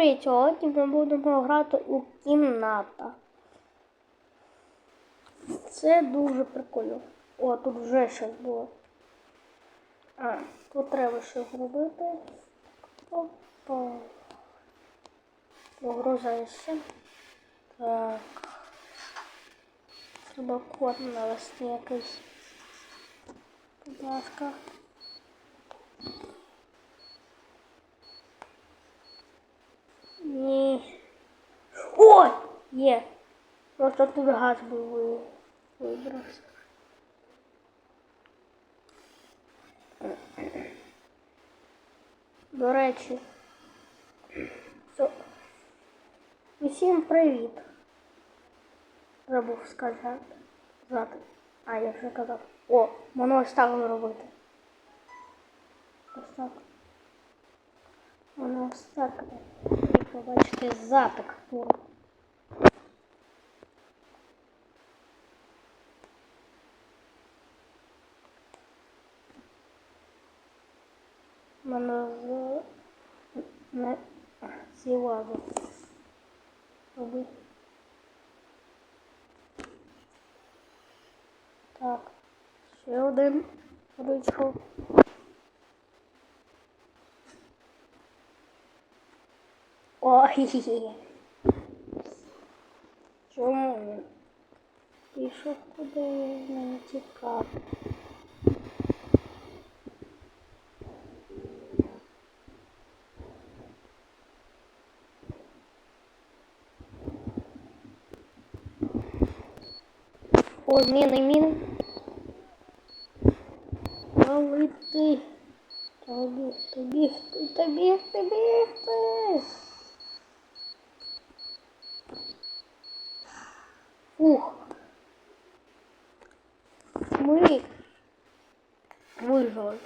Привіт! Сьогодні ми будемо грати у кімната. Це дуже прикольно. О, тут вже щось було. А, тут треба щось зробити. Опа. Погружайся. Так. Треба код навести якийсь. Будь ласка. Ні. Ой! Є. Просто тут газ був ви- вибрався. До речі. Усім привіт. Забув сказати. Зати. А, я вже казав. О, воно ось робити. Ось так. Воно ось так. Побачите запик з... не сівазу. Роби. Так. Ще один ручку. Ой. Чому він? Пішов куди не тікав. О, міни, міни. Лети. Та бігти, бігти, та бігти, бігти. Ух. Ми вижили.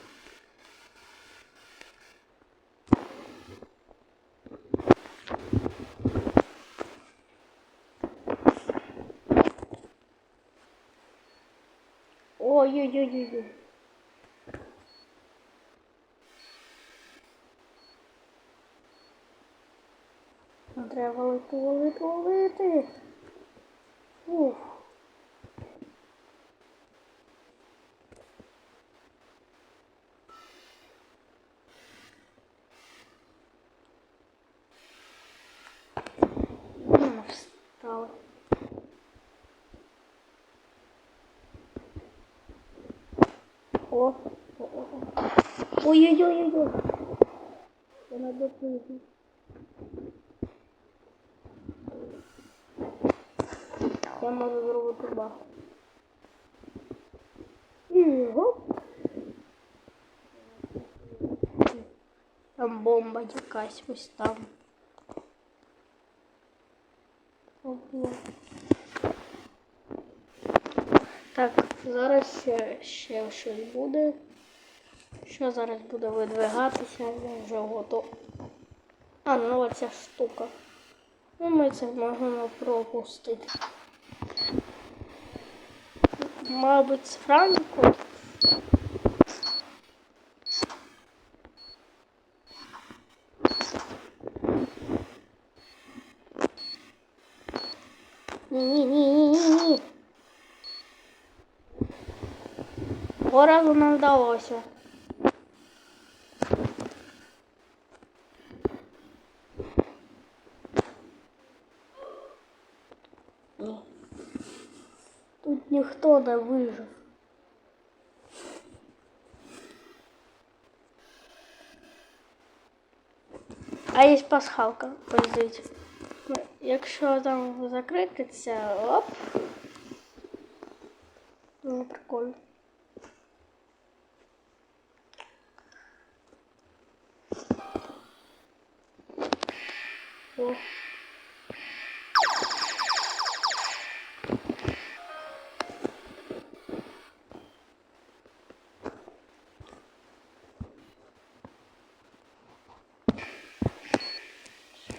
Ой-ой-ой-ой. Треба лити, лити, лити. Ух. О. Ой-ой-ой-ой. Я надо прыгнуть. Я можу зробити гоп. Там бомба якась ось там. Ого. Так, зараз ще, ще щось буде. Що зараз буде видвигатися, я вже готов. А, ну оця штука. Ну, ми це можемо пропустити. Мабуть, з Франку. Ні-ні-ні-ні-ні. Того разу не вдалося. Ні. Тут ніхто не вижив. А є пасхалка, ось дивіться. Якщо там закрититься, оп. Ну, прикольно. О.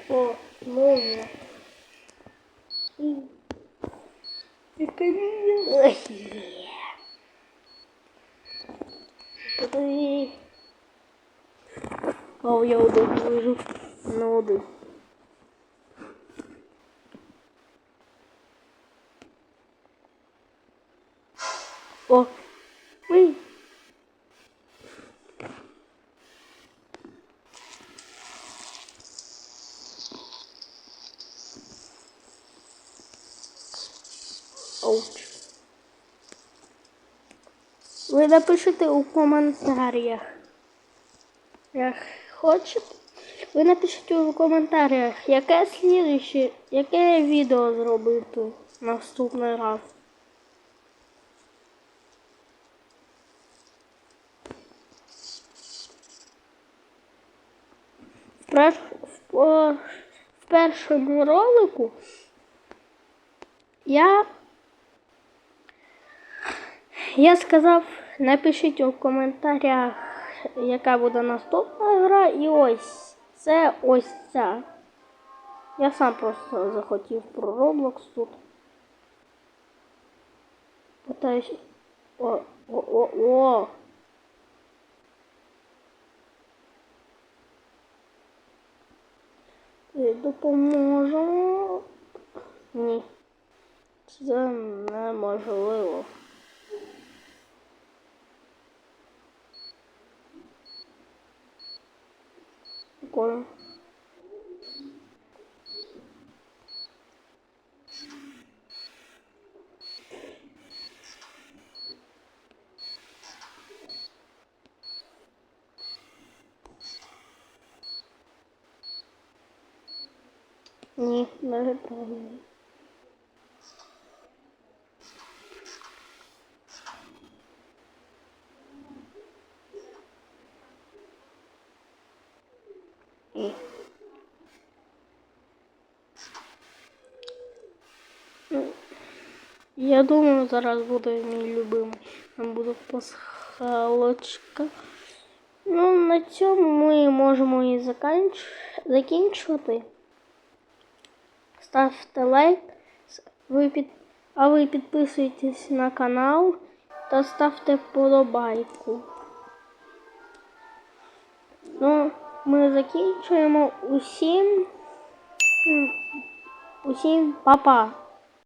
О, молния. И... И камень. Ой. Ой. О, я один вижу. Ну, один. Оуч. Ви напишите у коментарях. Як хочете. Ви напишіть у коментарях, яке слідуще, яке відео зробити наступний раз. В першому ролику я, я сказав, напишіть у коментарях, яка буде наступна гра, і ось це ось ця. Я сам просто захотів про Roblox тут. Питаюсь. О, о, о, о. Допоможемо. Ні. Це неможливо. Прикольно. Ні, не літаю. Я думаю, зараз буде мій любимий. Там буде пасхалочка. Ну, на цьому ми можемо і заканч... закінчувати. Ставте лайк, ви під... а ви підписуйтесь на канал та ставте подобайку. Ну, ми закінчуємо усім. Усім па-па.